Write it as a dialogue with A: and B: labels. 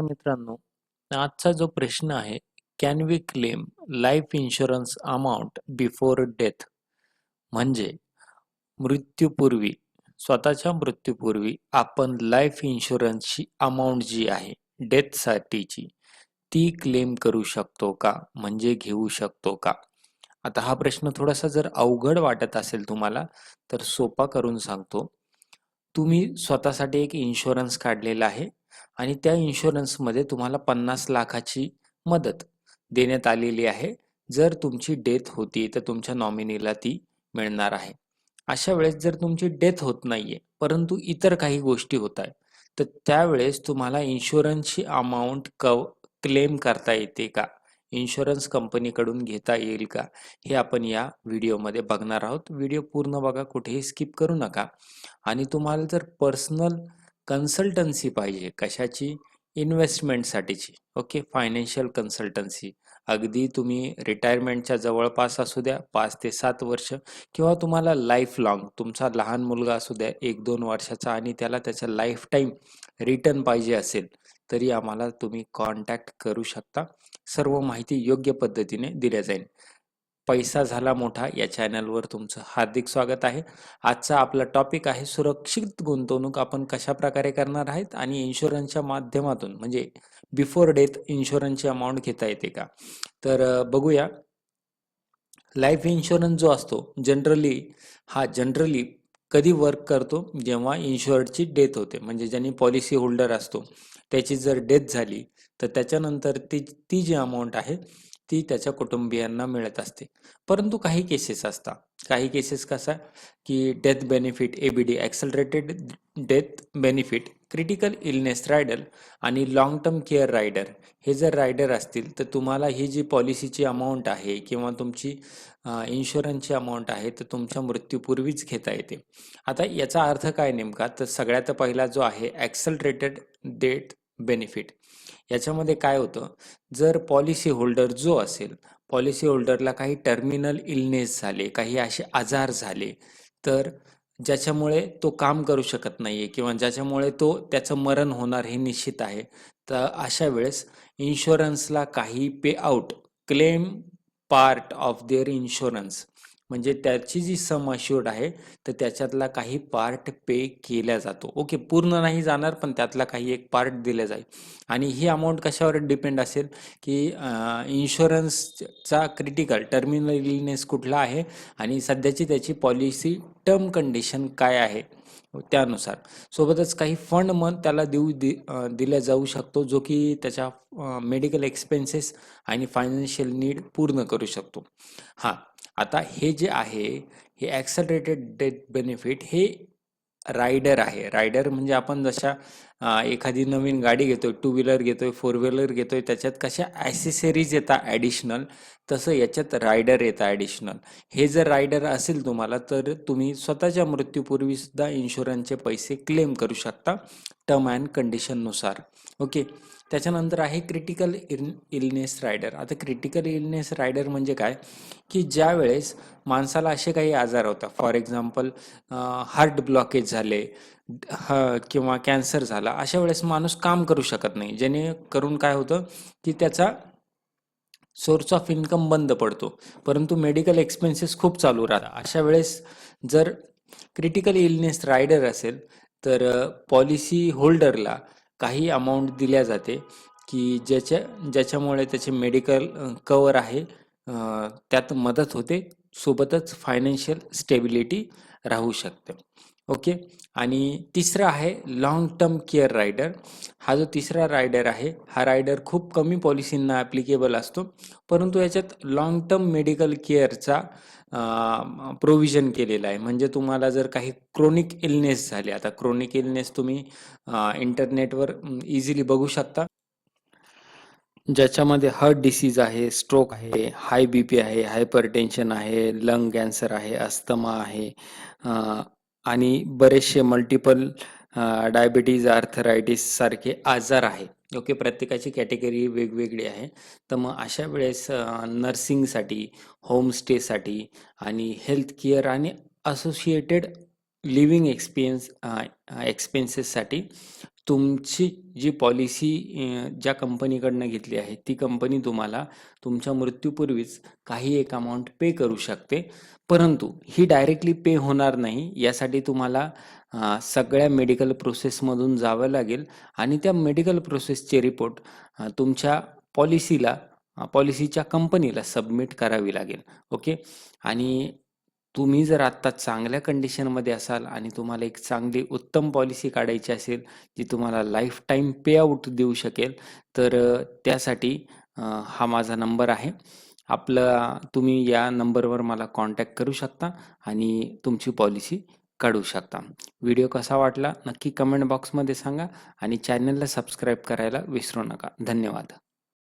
A: तर मित्रांनो. आजचा जो प्रश्न आहे can we claim life insurance amount before death म्हणजे मृत्यूपूर्वी स्वतःच्या मृत्यूपूर्वी आपण लाईफ इन्शुरन्सची अमाऊंट जी आहे डेथसाठीची ती क्लेम करू शकतो का? म्हणजे घेऊ शकतो का? आता हा प्रश्न थोडासा जर अवघड वाटत असेल तुम्हाला तर सोपा करून सांगतो. तुम्ही स्वतःसाठी एक इन्शुरन्स काढलेला आहे आणि त्या इन्शुरन्समध्ये तुम्हाला पन्नास लाखाची मदत देण्यात आलेली आहे. जर तुमची डेथ होती तर तुमच्या नॉमिनीला ती मिळणार आहे. अशा वेळेस जर तुमची डेथ होत नाहीये परंतु इतर काही गोष्टी होत आहेत तर त्यावेळेस तुम्हाला इन्शुरन्सची अमाऊंट कव क्लेम करता येते का? इन्शुरन्स कंपनीकडून घेता येईल का? हे आपण या व्हिडिओमध्ये बघणार आहोत. व्हिडिओ पूर्ण बघा कुठेही स्किप करू नका. आणि तुम्हाला जर पर्सनल कन्सल्टन्सी पाहिजे. कशाची? इन्व्हेस्टमेंटसाठीची ओके फायनान्शियल कन्सल्टन्सी अगदी तुम्ही रिटायरमेंटच्या जवळपास असू द्या पाच ते सात वर्ष किंवा तुम्हाला लाईफ लाँग तुमचा लहान मुलगा असू द्या एक दोन वर्षाचा आणि त्याला त्याचा लाईफ टाईम रिटर्न पाहिजे असेल तरी आम्हाला तुम्ही कॉन्टॅक्ट करू शकता. सर्व माहिती योग्य पद्धतीने दिल्या जाईल. पैसा झाला मोठा या चॅनलवर तुमचं हार्दिक स्वागत आहे. आजचा आपला टॉपिक आहे सुरक्षित गुंतवणूक आपण कशा प्रकारे करणार आहेत आणि इन्शुरन्सच्या माध्यमातून म्हणजे बिफोर डेथ इन्शुरन्सची अमाऊंट घेता येते का? तर बघूया. लाईफ इन्शुरन्स जो असतो जनरली हा जनरली कधी वर्क करतो? जेव्हा इन्शुअर्डची डेथ होते. म्हणजे ज्यांनी पॉलिसी होल्डर असतो त्याची जर डेथ झाली तर त्याच्यानंतर ती ती जी अमाऊंट आहे ती त्याच्या कुटुंबियांना मिळत असते. परंतु काही केसेस असतात. काही केसेस कसा की death benefit A B D accelerated death benefit critical illness rider आणि लॉंग टर्म केअर रायडर हे जर रायडर असतील तर तुम्हाला ही जी पॉलिसीची अमाऊंट आहे किंवा तुमची इन्शुरन्सची अमाऊंट आहे तर तुमच्या मृत्यूपूर्वीच घेता येते. आता याचा अर्थ काय नेमका? तर सगळ्यात पहिला जो आहे ॲक्सलरेटेड डेट बेनिफिट याच्यामध्ये काय होतं? जर पॉलिसी होल्डर जो असेल पॉलिसी होल्डरला काही टर्मिनल इलनेस झाले काही असे आजार झाले तर ज्याच्यामुळे तो काम करू शकत नाही आहे किंवा ज्याच्यामुळे तो त्याचं मरण होणार हे निश्चित आहे तर अशा वेळेस इन्शुरन्सला काही pay out claim part of their insurance म्हणजे त्याची जी सम अश्युर्ड आहे तर त्याच्यातला काही पार्ट पे केला जातो. ओके पूर्ण नाही जाणार पण त्यातला काही एक पार्ट दिला जाईल. आणि ही अमाऊंट कशावर डिपेंड असेल? की इन्शुरन्सचा क्रिटिकल टर्मिनल इलनेस कुठला आहे? आणि सध्याची त्याची पॉलिसी टर्म कंडिशन काय आहे? त्यानुसार. सोबतच काही फंड मन त्याला देऊ दि दिला जाऊ शकतो जो की त्याच्या मेडिकल एक्सपेन्सेस आणि फायनान्शियल नीड पूर्ण करू शकतो. हां. आता हे जे आहे हे ॲक्सलरेटेड डेथ बेनिफिट हे रायडर आहे. रायडर म्हणजे आपण जशा एखादी नवीन गाडी घेतोय टू व्हीलर घेतोय फोर व्हीलर घेतोय त्याच्यात कशा ॲसेसरीज येतात ॲडिशनल तसं याच्यात रायडर येतं ॲडिशनल हे जर रायडर असेल तुम्हाला तर तुम्ही स्वतःच्या मृत्यूपूर्वीसुद्धा इन्शुरन्सचे पैसे क्लेम करू शकता टर्म अँड कंडिशननुसार ओके त्याच्यानंतर आहे क्रिटिकल इल इलनेस रायडर आता क्रिटिकल इलनेस रायडर म्हणजे काय? की ज्या वेळेस माणसाला असे काही आजार होतात. फॉर एक्झाम्पल हार्ट ब्लॉकेज झाले ह किंवा कॅन्सर झाला अशा वेळेस माणूस काम करू शकत नाही. जेणेकरून काय होतं की त्याचा सोर्स ऑफ इन्कम बंद पडतो. परंतु मेडिकल एक्सपेन्सेस खूप चालू राहतात. अशा वेळेस जर क्रिटिकल इलनेस रायडर असेल तर पॉलिसी होल्डरला काही अमाऊंट दिल्या जाते की ज्याच्या ज्याच्यामुळे त्याचे मेडिकल कवर आहे. त्यात मदत होते. सोबतच फायनान्शियल स्टेबिलिटी राहू शकते. ओके? आणि तिसरा आहे लॉंग टर्म केअर रायडर हा जो तिसरा रायडर आहे हा रायडर खूप कमी पॉलिसींना ॲप्लिकेबल असतो. परंतु याच्यात लॉंग टर्म मेडिकल केअरचा प्रोव्हिजन केलेला आहे. म्हणजे तुम्हाला जर काही क्रोनिक इलनेस झाले आता क्रोनिक इलनेस तुम्ही इंटरनेटवर इझिली बघू शकता. ज्याच्यामध्ये हार्ट डिसीज आहे स्ट्रोक आहे हाय बी पी आहे हायपरटेन्शन आहे लंग कॅन्सर आहे अस्थमा आहे आणि बरेचसे मल्टिपल डायबिटीज आर्थरायटिस सारखे आजार आहे. ओके प्रत्येकाची कॅटेगरी वेगवेगळी आहे. तर मग अशा वेळेस नर्सिंगसाठी होमस्टेसाठी आणि हेल्थ केअर आणि असोसिएटेड लिव्हिंग एक्सपिरियन्स एक्सपेन्सेससाठी तुमची जी पॉलिसी ज्या कंपनीकडनं घेतली आहे ती कंपनी तुम्हाला तुमच्या मृत्यूपूर्वीच काही एक अमाऊंट पे करू शकते. परंतु ही डायरेक्टली पे होणार नाही यासाठी तुम्हाला सगळ्या मेडिकल प्रोसेसमधून जावं लागेल आणि त्या मेडिकल प्रोसेसचे रिपोर्ट तुमच्या पॉलिसीला पॉलिसीच्या कंपनीला सबमिट करावी लागेल. ओके आणि तुम्ही जर आत्ता चांगल्या कंडिशनमध्ये असाल आणि तुम्हाला एक चांगली उत्तम पॉलिसी काढायची असेल जी तुम्हाला लाईफ टाईम पे देऊ शकेल तर त्यासाठी हा माझा नंबर आहे. आपला तुम्ही या नंबरवर मला कॉन्टॅक्ट करू शकता आणि तुमची पॉलिसी काढू शकता. व्हिडिओ कसा वाटला नक्की कमेंट बॉक्समध्ये सांगा आणि चॅनलला सबस्क्राईब करायला विसरू नका. धन्यवाद.